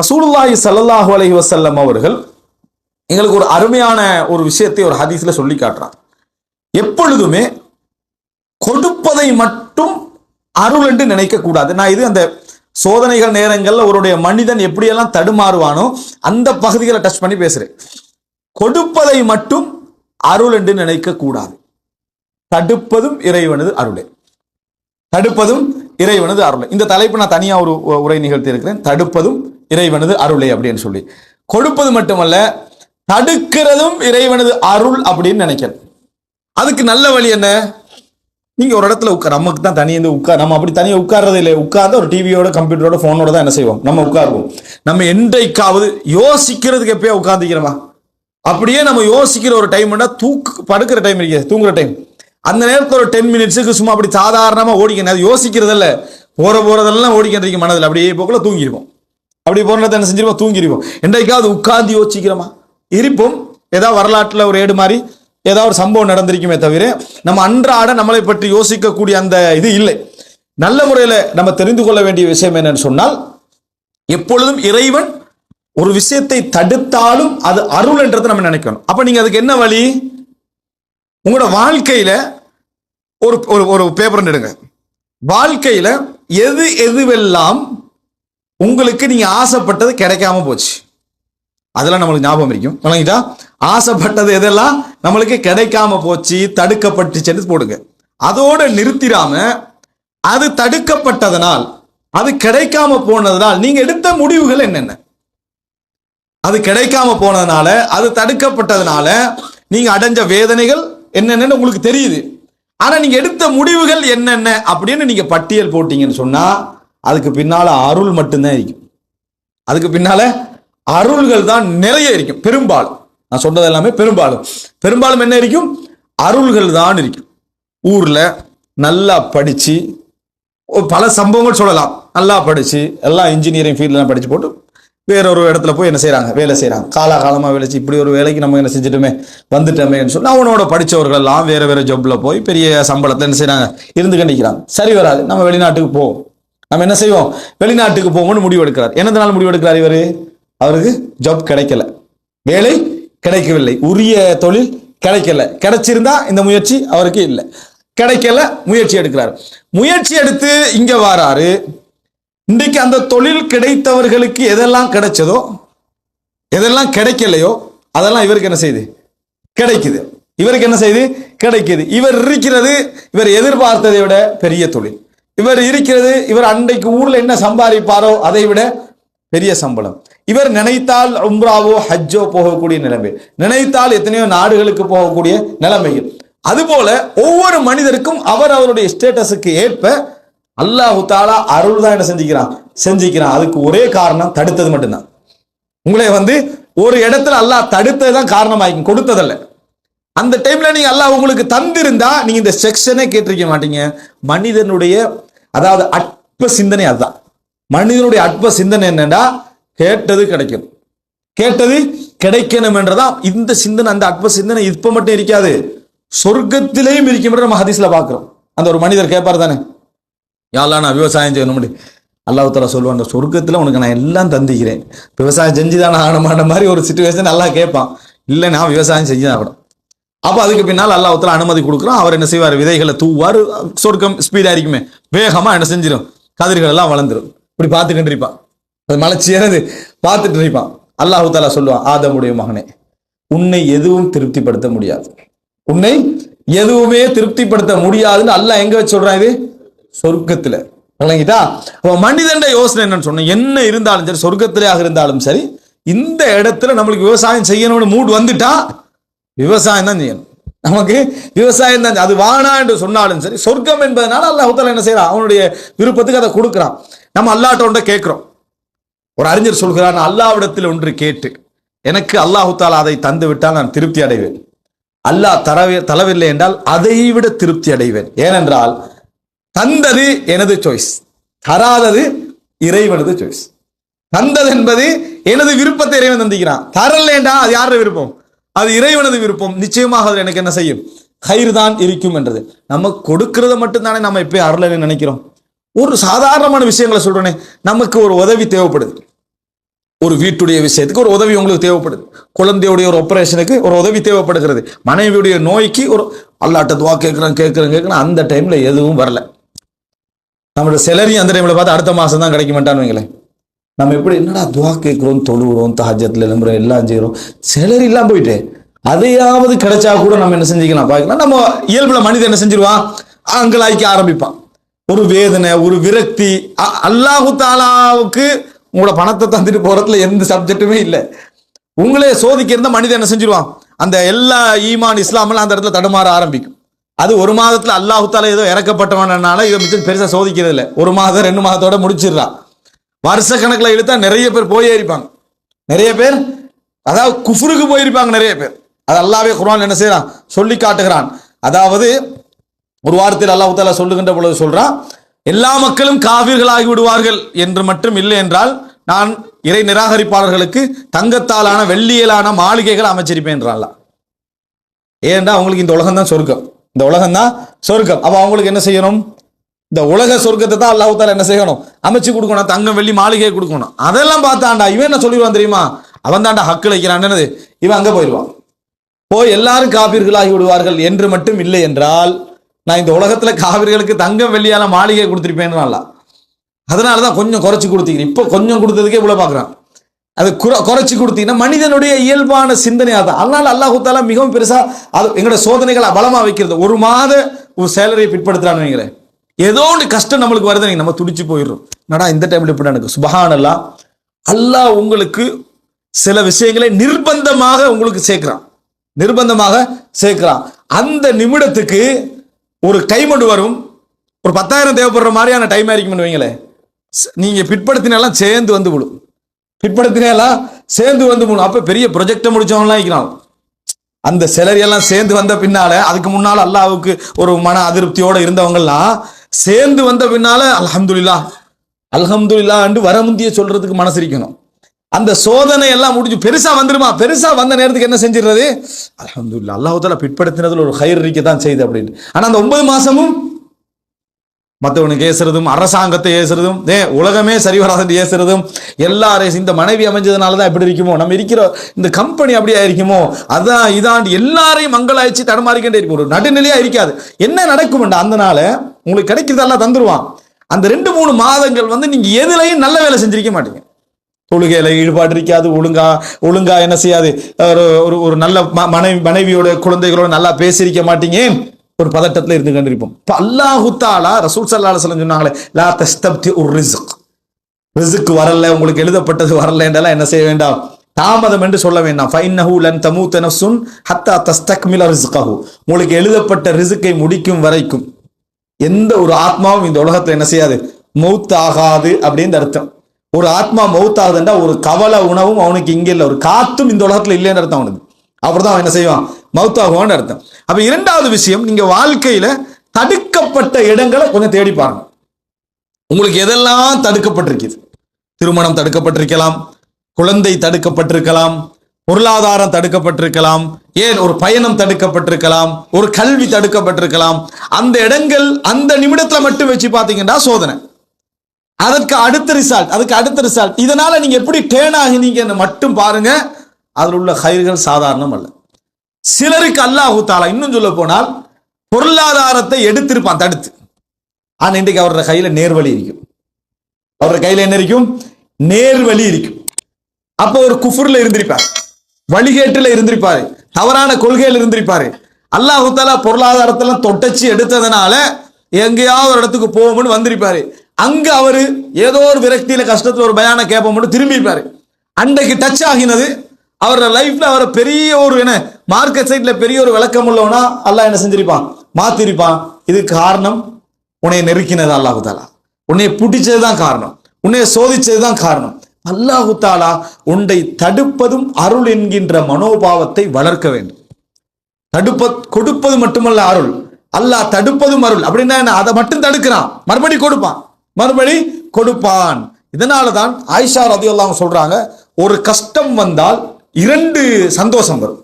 ரசூலுல்லாஹி ஸல்லல்லாஹு அலஹி வசல்லம் அவர்கள் எங்களுக்கு ஒரு அருமையான ஒரு விஷயத்தை ஒரு ஹதீஸ்ல சொல்லி காட்டுறான் எப்பொழுதுமே கொடுப்பதை மட்டும் அருள் என்று நினைக்க கூடாது. நான் இது அந்த சோதனைகள் நேரங்களில் ஒருடைய மனிதன் எப்படியெல்லாம் தடுமாறுவானோ அந்த பகுதிகளை டச் பண்ணி பேசுறேன். கொடுப்பதை மட்டும் அருள் என்று நினைக்க கூடாது. தடுப்பதும் இறைவனது அருளே. தடுப்பதும் இறைவனது அருளை. இந்த தலைப்பு நான் தனியா ஒரு உ- உரை நிகழ்த்தி இருக்கிறேன் தடுப்பதும் இறைவனது அருளை அப்படின்னு சொல்லி. கொடுப்பது மட்டுமல்ல தடுக்கிறதும் இறைவனது அருள் அப்படின்னு நினைக்கிறேன் அதுக்கு நல்ல வழி என்ன? நீங்க ஒரு இடத்துல உட்கார் நமக்கு தான் தனியாக உட்கார். நம்ம அப்படி தனியாக உட்கார்றது இல்லை உட்கார்ந்து ஒரு டிவியோட கம்ப்யூட்டரோட ஃபோனோட தான் என்ன செய்வோம்? நம்ம உட்காருவோம். நம்ம என்றைக்காவது யோசிக்கிறதுக்கு எப்பயோ உட்காந்துக்கிறோமா அப்படியே நம்ம யோசிக்கிற ஒரு டைம் தூக்கு படுக்கிற டைம் இருக்கு தூங்குற டைம் அந்த நேரத்தில் ஒரு டென் மினிட்ஸுக்கு சும்மா அப்படி சாதாரணமாக ஓடிக்கணும். அது யோசிக்கிறதில்ல. போற போகிறதெல்லாம் ஓடிக்கிட்டு மனதில் அப்படியே போக்குள்ள தூங்கிடுவோம் அப்படி போகிறத நேரத்தை என்ன செஞ்சிருவோம்? தூங்கிடுவோம் என்றைக்காவது உட்காந்து யோசிக்கிறோமா? இருப்போம் ஏதாவது வரலாற்றில் ஒரு ஏடு மாதிரி ஏதாவது ஒரு சம்பவம் நடந்திருக்குமே தவிர நம்ம அன்றாட நம்மளை பற்றி யோசிக்கக்கூடிய அந்த இது இல்லை. நல்ல முறையில் நம்ம தெரிந்து கொள்ள வேண்டிய விஷயம் என்னன்னு சொன்னால் எப்பொழுதும் இறைவன் ஒரு விஷயத்தை தடுத்தாலும் அது அருள் என்றதை நம்ம நினைக்கணும். அப்போ நீங்கள் அதுக்கு என்ன வழி? உங்களோட வாழ்க்கையில ஒரு ஒரு ஒரு பேப்பர் எடுங்க. வாழ்க்கையில எது எதுவெல்லாம் உங்களுக்கு நீங்க ஆசைப்பட்டது கிடைக்காம போச்சு? அதெல்லாம் நம்மளுக்கு ஞாபகம் இருக்கும். வணங்கிட்டா? ஆசைப்பட்டது எதெல்லாம் நம்மளுக்கு கிடைக்காம போச்சு தடுக்கப்பட்டுச்சுன்னு போடுங்க. அதோட நிறுத்திடாம அது தடுக்கப்பட்டதனால் அது கிடைக்காம போனதனால் நீங்க எடுத்த முடிவுகள் என்னென்ன? அது கிடைக்காம போனதுனால அது தடுக்கப்பட்டதுனால நீங்க அடைஞ்ச வேதனைகள் என்னென்னு உங்களுக்கு தெரியுது. ஆனால் நீங்கள் எடுத்த முடிவுகள் என்னென்ன அப்படின்னு நீங்கள் பட்டியல் போட்டீங்கன்னு சொன்னால் அதுக்கு பின்னால் அருள் மட்டும்தான் இருக்கும். அதுக்கு பின்னால் அருள்கள் தான் நிறைய இருக்கும். பெரும்பாலும். நான் சொன்னது எல்லாமே பெரும்பாலும். பெரும்பாலும் என்ன இருக்கும்? அருள்கள் தான் இருக்கும். ஊரில் நல்லா படித்து பல சம்பவங்கள் சொல்லலாம். நல்லா படித்து எல்லாம் இன்ஜினியரிங் ஃபீல்டெலாம் படித்து போட்டு வேற ஒரு இடத்துல போய் என்ன செய்கிறாங்க வேலை செய்றாங்க. காலாகாலமா வேலைச்சு இப்படி ஒரு வேலைக்கு நம்ம என்ன செஞ்சுட்டோமே வந்துட்டோமேன்னு சொல்லி அவனோட படிச்சவர்கள் எல்லாம் வேற வேற போய் பெரிய சம்பளத்தில் என்ன செய்கிறாங்க இருந்து கண்டிக்கிறாங்க சரி வராது நம்ம வெளிநாட்டுக்கு போவோம் நம்ம என்ன செய்வோம்? வெளிநாட்டுக்கு போவோம்னு முடிவு எடுக்கிறார். என்னதுனால முடிவு எடுக்கிறார் இவரு? அவருக்கு ஜாப் கிடைக்கல. வேலை கிடைக்கவில்லை. உரிய தொழில் கிடைக்கல. கிடைச்சிருந்தா இந்த முயற்சி அவருக்கு இல்லை. கிடைக்கல முயற்சி எடுக்கிறார். முயற்சி எடுத்து இங்க வாராரு. இன்றைக்கு அந்த தொழில் கிடைத்தவர்களுக்கு எதெல்லாம் கிடைச்சதோ எதெல்லாம் கிடைக்கலையோ அதெல்லாம் இவருக்கு என்ன செய்யுது கிடைக்குது. இவருக்கு என்ன செய்யுது கிடைக்குது. இவர் இருக்கிறது இவர் எதிர்பார்த்ததை விட பெரிய தொழில். இவர் இருக்கிறது இவர் அன்றைக்கு ஊர்ல என்ன சம்பாதிப்பாரோ அதை விட பெரிய சம்பளம். இவர் நினைத்தால் உம்ராவோ ஹஜ்ஜோ போகக்கூடிய நிலைமை. நினைத்தால் எத்தனையோ நாடுகளுக்கு போகக்கூடிய நிலைமைகள். அதுபோல ஒவ்வொரு மனிதருக்கும் அவர் அவருடைய ஸ்டேட்டஸுக்கு ஏற்ப அல்லாஹு தாலா அருள் தான் என்ன செஞ்சுக்கிறான்? செஞ்சுக்கிறான். அதுக்கு ஒரே காரணம் தடுத்தது மட்டும்தான். உங்களை வந்து ஒரு இடத்துல அல்லாஹ் தடுத்தது தான் காரணமாயிருக்கும் கொடுத்ததல்ல. அந்த டைம்ல நீங்க அல்லாஹ் உங்களுக்கு தந்திருந்தா நீங்க இந்த செக்ஷனே கேட்டிருக்க மாட்டீங்க. மனிதனுடைய அதாவது அற்ப சிந்தனை அதுதான். மனிதனுடைய அற்ப சிந்தனை என்னன்னா கேட்டது கிடைக்கும். கேட்டது கிடைக்கணும் என்றதான் இந்த சிந்தனை அந்த அற்ப சிந்தனை இப்ப மட்டும் இருக்காது. சொர்க்கத்திலேயும் இருக்கும் நம்ம ஹதீஸ்ல பாக்குறோம். அந்த ஒரு மனிதர் கேட்பார் தானே? யாரெல்லாம் நான் விவசாயம் செய்யணும் அல்லாஹ் தலா சொல்லுவான் அந்த சொர்க்கத்தில் உனக்கு நான் எல்லாம் தந்திக்கிறேன். விவசாயம் செஞ்சு தான் ஆகணுமான்ற மாதிரி ஒரு சுச்சுவேஷன் நல்லா கேட்பான். இல்லை நான் விவசாயம் செஞ்சு தான் ஆகணும். அப்போ அதுக்கு பின்னால் அல்லாஹ் அனுமதி கொடுக்குறான். அவர் என்ன செய்வார்? விதைகளை தூவார். சொர்க்கம் ஸ்பீடாக இருக்குமே வேகமாக என்ன செஞ்சிடும் கதிர்கள் எல்லாம் வளர்ந்துரும். இப்படி பார்த்துக்கிட்டு இருப்பான். அது மலைச்சி பார்த்துட்டு இருப்பான். அல்லாஹு தாலா சொல்லுவான் ஆதமுடைய மகனே உன்னை எதுவும் திருப்திப்படுத்த முடியாது. உன்னை எதுவுமே திருப்திப்படுத்த முடியாதுன்னு அல்லாஹ் எங்க வச்சு சொல்றான் இது? சொர்க்கத்துல. விளங்கிட்டா அப்ப மனிதண்ட யோசனை என்னன்னு சொன்ன என்ன இருந்தாலும் சரி சொர்க்கத்திலேயாக இருந்தாலும் சரி இந்த இடத்துல நம்மளுக்கு விவசாயம் செய்யணும்னு மூட் வந்துட்டா விவசாயம் தான் செய்யணும். நமக்கு விவசாயம் தான் அது வானா என்று சொன்னாலும் சரி சொர்க்கம் என்பதனால அல்லாஹ் என்ன செய்யறான்? அவனுடைய விருப்பத்துக்கு அதை கொடுக்குறான். நம்ம அல்லாட்ட ஒன்றை கேட்கிறோம். ஒரு அறிஞர் சொல்கிறான் அல்லாவிடத்தில் ஒன்று கேட்டு எனக்கு அல்லாஹு அதை தந்து விட்டால் நான் திருப்தி அடைவேன். அல்லாஹ் தரவே தரவில்லை என்றால் அதை விட திருப்தி அடைவேன். ஏனென்றால் தந்தது எனது சாய்ஸ் தராதது இறைவனது சாய்ஸ் தந்தது என்பது எனது விருப்பத்தை இறைவன் தந்திக்கிறான் தரலேண்டா அது யாரோட விருப்பம்? அது இறைவனது விருப்பம். நிச்சயமாக அதில் எனக்கு என்ன செய்யும்? கயிறு தான் இருக்கும் என்றது. நம்ம கொடுக்கறத மட்டும்தானே நம்ம எப்பயும் அருளன்னு நினைக்கிறோம். ஒரு சாதாரணமான விஷயங்களை சொல்றேனே நமக்கு ஒரு உதவி தேவைப்படுது. ஒரு வீட்டுடைய விஷயத்துக்கு ஒரு உதவி உங்களுக்கு தேவைப்படுது. குழந்தையுடைய ஒரு ஆப்ரேஷனுக்கு ஒரு உதவி தேவைப்படுகிறது. மனைவியுடைய நோய்க்கு ஒரு அல்லாட்ட துவா கேட்குறேன் கேட்குறேன் கேட்குறேன் அந்த டைம்ல எதுவும் வரல. நம்மளோட செலரி அந்த டைமில் பார்த்து அடுத்த மாதம் தான் கிடைக்க மாட்டான்னு வைங்களேன். நம்ம எப்படி என்னடா துவா கேட்குறோம் தொழுகிறோம் தஹஜத்தில் எழும்புறோம் எல்லாம் செய்கிறோம். செலரி இல்லாம போயிட்டு. அதையாவது கிடைச்சா கூட நம்ம என்ன செஞ்சுக்கலாம்? பார்க்கலாம். நம்ம இயல்புல மனிதன் என்ன செஞ்சிருவான்? அங்கலாய்க்க ஆரம்பிப்பான். ஒரு வேதனை ஒரு விரக்தி அ- அல்லாஹு தாலாவுக்கு உங்களோட பணத்தை தந்துட்டு போறதுல எந்த சப்ஜெக்ட்டுமே இல்லை. உங்களே சோதிக்க இருந்தால் மனிதன் என்ன செஞ்சிருவான்? அந்த எல்லா ஈமான் இஸ்லாமெல்லாம் அந்த இடத்துல தடுமாற ஆரம்பிக்கும். அது ஒரு மாதத்துல அல்லாஹுத்தால ஏதோ இறக்கப்பட்டவனால இதை மிச்சம் பெருசா சோதிக்கிறது இல்லை ஒரு மாதம் ரெண்டு மாதத்தோட முடிச்சிடலாம் வருஷ கணக்குல இழுத்தா நிறைய பேர் போயே இருப்பாங்க. நிறைய பேர் அதாவது குஃபுருக்கு போயிருப்பாங்க நிறைய பேர். அது அல்லாவே குரான் என்ன செய்யறான் சொல்லி காட்டுகிறான். அதாவது ஒரு வாரத்தில் அல்லாஹ் சொல்லுகின்ற பொழுது சொல்றான் எல்லா மக்களும் காவிர்களாகி விடுவார்கள் என்று மட்டும் இல்லை என்றால் நான் இறை நிராகரிப்பாளர்களுக்கு தங்கத்தாலான வெள்ளியலான மாளிகைகள் அமைச்சிருப்பேன் அல்லாஹ். ஏன்டா அவங்களுக்கு இந்த உலகம் தான் சொர்க்கம். இந்த உலகம் தான் சொர்க்கம். அப்போ அவங்களுக்கு என்ன செய்யணும்? இந்த உலக சொர்க்கத்தை தான் அல்லாஹ் என்ன செய்யணும்? அமைச்சு கொடுக்கணும் தங்கம் வெள்ளி மாளிகையை கொடுக்கணும். அதெல்லாம் பார்த்தாண்டா இவன் என்ன சொல்லிடுவான் தெரியுமா? அவன் தாண்டா ஹக்கு வைக்கிறான் என்னது? இவன் அங்கே போயிடுவான். போய் எல்லாரும் காப்பீர்களாகி விடுவார்கள் என்று மட்டும் இல்லை என்றால் நான் இந்த உலகத்தில் காவிர்களுக்கு தங்கம் வெள்ளியால மாளிகை கொடுத்துருப்பேன் அதனால தான் கொஞ்சம் குறைச்சி கொடுத்தீங்க. இப்போ கொஞ்சம் கொடுத்ததுக்கே இவ்வளோ பார்க்குறான். அது குற குறைச்சி கொடுத்தீங்கன்னா மனிதனுடைய இயல்பான சிந்தனை அதான் அதனால அல்லாஹு தாலா மிகவும் பெருசா அது எங்களோட சோதனைகளை பலமா வைக்கிறது. ஒரு மாத ஒரு சேலரியை பிற்படுத்துறான்னு வைங்களேன். ஏதோ ஒன்று கஷ்டம் நம்மளுக்கு வருது நீங்க நம்ம துடிச்சு போயிடுறோம். நடா இந்த டைம்ல இப்படி எனக்கு சுபஹான் அல்லாஹ் அல்லாஹ் உங்களுக்கு சில விஷயங்களை நிர்பந்தமாக உங்களுக்கு சேர்க்கிறான். நிர்பந்தமாக சேர்க்கிறான். அந்த நிமிடத்துக்கு ஒரு கைமண்டு வரும். ஒரு பத்தாயிரம் தேவைப்படுற மாதிரியான டைம் ஆയിരിக்கும்னு வைங்களேன். நீங்கள் நீங்க பிற்படுத்தினெல்லாம் சேர்ந்து வந்து விடும். பிற்படுத்தினேலாம் சேர்ந்து வந்து மூணு. அப்போ பெரிய ப்ரொஜெக்டை முடிச்சவங்களாம் இருக்கிறான். அந்த சிலரியெல்லாம் எல்லாம் சேர்ந்து வந்த பின்னால அதுக்கு முன்னால் அல்லாவுக்கு ஒரு மன அதிருப்தியோட இருந்தவங்கலாம் சேர்ந்து வந்த பின்னால அலமதுல்லா அல்ஹம்துலில்லாஹ்னு வர முந்திய சொல்றதுக்கு மனசு அந்த சோதனை எல்லாம் முடிஞ்சு பெருசா வந்துருமா? பெருசா வந்த நேரத்துக்கு என்ன செஞ்சிடுறது? அலமதுல்லா அல்லாஹ் தாலா பிற்படுத்தினதுல ஒரு ஹைர் இருக்க தான் செய்யுது அப்படின்னு ஆனா அந்த ஒன்பது மாசமும் மற்றவனுக்கு ஏசுறதும் அரசாங்கத்தை ஏசுறதும் ஏ உலகமே சரி வராதுன்னு ஏசுறதும் எல்லாரையும் இந்த மனைவி அமைஞ்சதுனால தான் எப்படி இருக்குமோ? நம்ம இருக்கிற இந்த கம்பெனி அப்படியே இருக்குமோ? அதான் இதான் எல்லாரையும் மங்களாய்ச்சி தடமாறிக்கிட்டே இருக்கும். ஒரு நடுநிலையா இருக்காது. என்ன நடக்கும்டா அந்த நாள்? உங்களுக்கு கிடைக்கிறதெல்லாம் தந்துருவான். அந்த ரெண்டு மூணு மாதங்கள் வந்து நீங்க எதுலையும் நல்ல வேலை செஞ்சிருக்க மாட்டீங்க. தொழுகையில ஈடுபாடு இருக்காது ஒழுங்கா ஒழுங்கா என்ன செய்யாது? ஒரு ஒரு ஒரு நல்ல ம- மனைவி மனைவியோட குழந்தைகளோட நல்லா பேசியிருக்க மாட்டீங்க. ஒரு பதட்டத்தில் இருந்து கண்டிருப்போம். அல்லாஹுத்தாலா அல்லாஹு ரசூல் சல்லா சொன்னாங்களே லா தஸ்தப்தி ஒரு ரிஸ்க். ரிஸ்க் வரல உங்களுக்கு எழுதப்பட்டது வரலன்றெல்லாம் என்ன செய்ய வேண்டாம்? தாமதம் என்று சொல்ல வேண்டாம். ஃபைன்னஹு லன் தமூத நஃப்சுன் ஹத்தா தஸ்தக்மில ரிஸ்கஹு. உங்களுக்கு எழுதப்பட்ட ரிசுக்கை முடிக்கும் வரைக்கும் எந்த ஒரு ஆத்மாவும் இந்த உலகத்தில் என்ன செய்யாது? மௌத் ஆகாது அப்படின்னு அர்த்தம். ஒரு ஆத்மா மௌத் ஆகுதுன்றா ஒரு கவலை உணவும் அவனுக்கு இங்கே இல்லை. ஒரு காத்தும் இந்த உலகத்தில் இல்லைன்னு அர்த்தம் அவனுக்கு. அப்புறம் என்ன செய்வான்? மவுத்தாகுவான்னு அர்த்தம். அப்ப இரண்டாவது விஷயம் நீங்க வாழ்க்கையில தடுக்கப்பட்ட இடங்களை கொஞ்சம் தேடி பாருங்க. உங்களுக்கு எதெல்லாம் தடுக்கப்பட்டிருக்குது? திருமணம் தடுக்கப்பட்டிருக்கலாம் குழந்தை தடுக்கப்பட்டிருக்கலாம் பொருளாதாரம் தடுக்கப்பட்டிருக்கலாம் ஏன் ஒரு பயணம் தடுக்கப்பட்டிருக்கலாம் ஒரு கல்வி தடுக்கப்பட்டிருக்கலாம் அந்த இடங்கள் அந்த நிமிடத்துல மட்டும் வச்சு பாத்தீங்கன்னா சோதனை. அதற்கு அடுத்த ரிசல்ட் அதுக்கு அடுத்த ரிசல்ட் இதனால நீங்க எப்படி டேர்ன் ஆகினீங்கன்னு மட்டும் பாருங்க. அதில் உள்ள கயிர்கள் சாதாரணம் அல்ல. சிலருக்கு அல்லாஹு தாலா இன்னும் சொல்ல போனால் பொருளாதாரத்தை எடுத்திருப்பான் தடுத்து. ஆனால் இன்றைக்கு அவரோட கையில நேர்வழி இருக்கும். அவரோட கையில என்ன இருக்கும்? நேர்வழி இருக்கும். அப்போ ஒரு குஃபுர்ல இருந்திருப்பார். வழிகேட்டுல இருந்திருப்பாரு. தவறான கொள்கையில் இருந்திருப்பாரு. அல்லாஹு தாலா பொருளாதாரத்தெல்லாம் தொட்டச்சு எடுத்ததுனால எங்கேயாவது ஒரு இடத்துக்கு போகும்னு வந்திருப்பாரு. அங்க அவரு ஏதோ ஒரு விரக்தியில கஷ்டத்துல ஒரு பயான கேட்போம்னு திரும்பியிருப்பாரு. அன்றைக்கு டச் ஆகினது அவரோட லைஃப்ல அவரை பெரிய ஒரு என்ன மார்க்கெட் சைட்ல பெரிய ஒரு விளக்கம் உள்ளவனா அல்லாஹ் என்ன செஞ்சிருப்பான்? மாத்திருப்பான். இது காரணம் உன்னை நெருக்கினது அல்லாஹு தாலா உன்னை பிடிச்சது தான் காரணம். உன்னை சோதிச்சது தான் காரணம். அல்லாஹு தாலா உன்னை தடுப்பதும் அருள் என்கின்ற மனோபாவத்தை வளர்க்க வேண்டும். தடுப்ப கொடுப்பது மட்டுமல்ல அருள். அல்லாஹ் தடுப்பதும் அருள். அப்படின்னா என்ன? அதை மட்டும் தடுக்கிறான். மறுபடி கொடுப்பான். மறுபடி கொடுப்பான். இதனால தான் ஆயிஷா ரதியுல்லாஹ் சொல்றாங்க ஒரு கஷ்டம் வந்தால் இரண்டு சந்தோஷம் வரும்.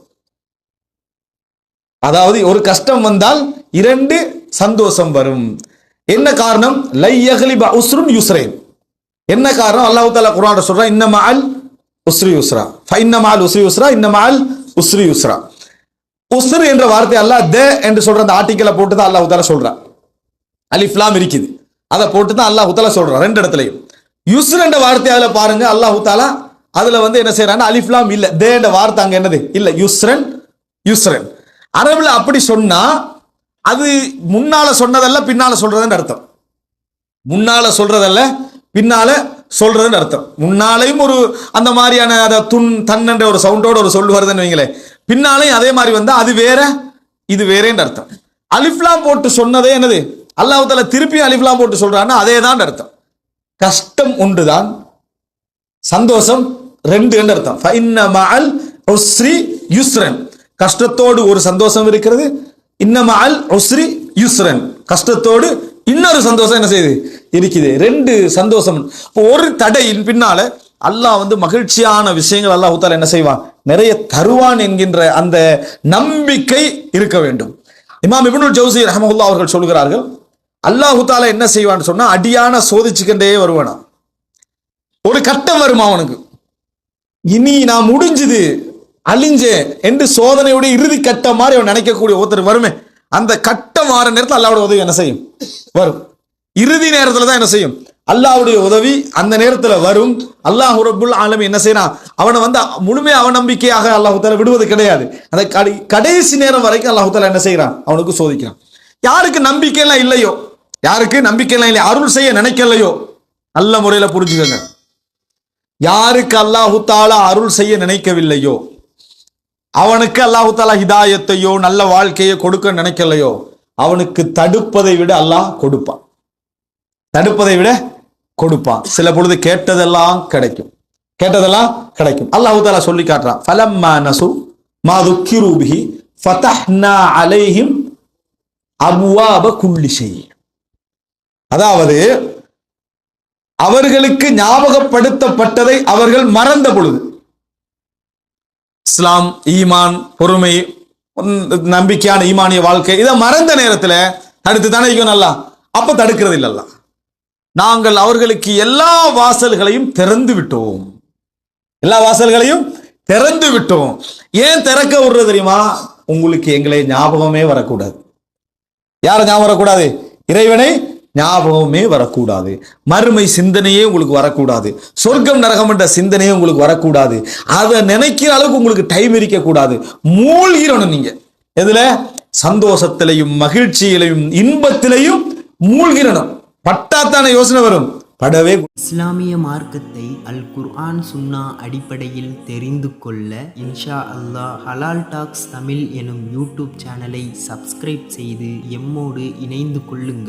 அதாவது ஒரு கஷ்டம் வந்தால் இரண்டு சந்தோஷம் வரும். என்ன காரணம்? லை உஸ்ரும் யுஸ்ரேன். என்ன காரணம்? அல்லாஹு தாலா குரான் சொல்றான் இன்னமா அல் உஸ்ரி யுஸ்ரா. ஃபைன்ன அல் உஸ்ரி யுஸ்ரா இன்னமா அல் உஸ்ரி யுஸ்ரா. உஸ்ரு என்ற வார்த்தை அல்லாஹ் தே என்று சொல்ற அந்த ஆர்டிக்கலை போட்டு தான் அல்லாஹு தாலா சொல்றான் அலிஃப்லாம் இருக்குது. அதை போட்டு தான் அல்லாஹு தாலா சொல்றான் ரெண்டு இடத்துலையும். யுஸ்ரு என்ற வார்த்தை அதில் பாருங்க அல்லாஹு தாலா அதில் வந்து என்ன செய்யறாங்க அலிஃப்லாம் இல்லை. தேண்ட வார்த்தை அங்கே என்னது? இல்லை. யுஸ்ரன் யுஸ்ரன். அரபில் அப்படி சொன்னா அது முன்னால சொன்னதல்ல பின்னால சொல்றதுன்னு அர்த்தம். முன்னால சொல்றதல்ல பின்னால சொல்றதுன்னு அர்த்தம். முன்னாலையும் ஒரு அந்த மாதிரியான அதை துன் தன்னன்ற ஒரு சவுண்டோட ஒரு சொல் வருதுன்னு வைங்களேன் பின்னாலையும் அதே மாதிரி வந்தா அது வேற இது வேறேன்னு அர்த்தம். அலிஃப்லாம் போட்டு சொன்னதே என்னது? அல்லாஹ் திருப்பியும் திருப்பி அலிஃப்லாம் போட்டு சொல்றான்னா அதே தான் அர்த்தம். கஷ்டம் ஒன்றுதான் சந்தோஷம் ரெண்டு என்று அர்த்தம். ஃபைன்ன உஸ்ரி யுஸ்ரன். கஷ்டத்தோடு ஒரு சந்தோஷம் இருக்கிறது. இன்னமால் உஸ்ரி யுஸ்ரன். கஷ்டத்தோடு இன்னொரு சந்தோஷம் என்ன செய்யுது? இருக்குது. ரெண்டு சந்தோஷம். இப்போ ஒரு தடையின் பின்னால அல்லாஹ் வந்து மகிழ்ச்சியான விஷயங்கள் அல்லாஹ் தாலா என்ன செய்வான்? நிறைய தருவான் என்கின்ற அந்த நம்பிக்கை இருக்க வேண்டும். இமாம் இப்னுல் ஜவுசி ரஹமகுல்லா அவர்கள் சொல்கிறார்கள் அல்லாஹு தாலா என்ன செய்வான்னு சொன்னா அடியான சோதிச்சுக்கிட்டே வருவானா? ஒரு கட்டம் வருமா அவனுக்கு? இனி நான் முடிஞ்சுது அழிஞ்சேன் என்று சோதனையுடைய இறுதி கட்டம் மாதிரி அவன் நினைக்கக்கூடிய ஒருத்தர் வருமே அந்த கட்டம் மாற நேரத்தில் அல்லாவுடைய உதவி என்ன செய்யும்? வரும். இறுதி நேரத்தில் தான் என்ன செய்யும்? அல்லாஹ்வுடைய உதவி அந்த நேரத்தில் வரும். அல்லாஹ் ரபுல் ஆலமி என்ன செய்யறான்? அவனை வந்து முழுமையா அவநம்பிக்கையாக அல்லாஹுத்தால விடுவது கிடையாது. அந்த கடை கடைசி நேரம் வரைக்கும் அல்லாஹுத்தால என்ன செய்யறான்? அவனுக்கு சோதிக்கிறான். யாருக்கு நம்பிக்கை எல்லாம் இல்லையோ யாருக்கு நம்பிக்கையெல்லாம் இல்லை அருள் செய்ய நினைக்கலையோ நல்ல முறையில புரிஞ்சுக்கங்க. யாருக்கு அல்லாஹு தாலா அருள் செய்ய நினைக்கவில்லையோ? அவனுக்கு அல்லாஹு தாலா ஹிதாயத்தையோ நல்ல வாழ்க்கையை கொடுக்க நினைக்கலையோ? அவனுக்கு தடுப்பதை விட அல்லாஹ் கொடுப்பான். தடுப்பதை விட கொடுப்பான். சில பொழுது கேட்டதெல்லாம் கிடைக்கும். கேட்டதெல்லாம் கிடைக்கும். அல்லாஹு தாலா சொல்லி காட்டுறான். ஃபலம்மா நசு மா துக்கிரு ஃபதஹ்னா அலைஹிம் அபுவாப குல்லி அதாவது அவர்களுக்கு ஞாபகப்படுத்தப்பட்டதை அவர்கள் மறந்த பொழுது. இஸ்லாம் ஈமான் பொறுமை நம்பிக்கையான ஈமானிய வாழ்க்கை இதை மறந்த நேரத்துல தடுத்து தானே நல்லா அப்ப தடுக்கிறது இல்லல்ல நாங்கள் அவர்களுக்கு எல்லா வாசல்களையும் திறந்து விட்டோம். எல்லா வாசல்களையும் திறந்து விட்டோம். ஏன் திறக்க விடுறது தெரியுமா? உங்களுக்கு எங்களை ஞாபகமே வரக்கூடாது. யாரை ஞாபகம் வரக்கூடாது? இறைவனை ஞாபகமே வரக்கூடாது. மறுமை சிந்தனையே உங்களுக்கு வரக்கூடாது. சொர்க்கம் நரகம் என்ற சிந்தனையே உங்களுக்கு வரக்கூடாது. அதை நினைக்கிற அளவுக்கு உங்களுக்கு டைம் இருக்கக்கூடாது. மூழ்கிடணும் நீங்க. எதுல? சந்தோஷத்திலையும் மகிழ்ச்சியிலையும் இன்பத்திலையும் மூழ்கிடணும். பட்டாத்தான யோசனை வரும். படவே இஸ்லாமிய மார்க்கத்தை அல் குர்ஆன் சுன்னா அடிப்படையில் தெரிந்து கொள்ள இன்ஷா அல்லாஹ் ஹலால் டாக்ஸ் தமிழ் எனும் யூடியூப் சேனலை சப்ஸ்கிரைப் செய்து எம்மோடு இணைந்து கொள்ளுங்கள்.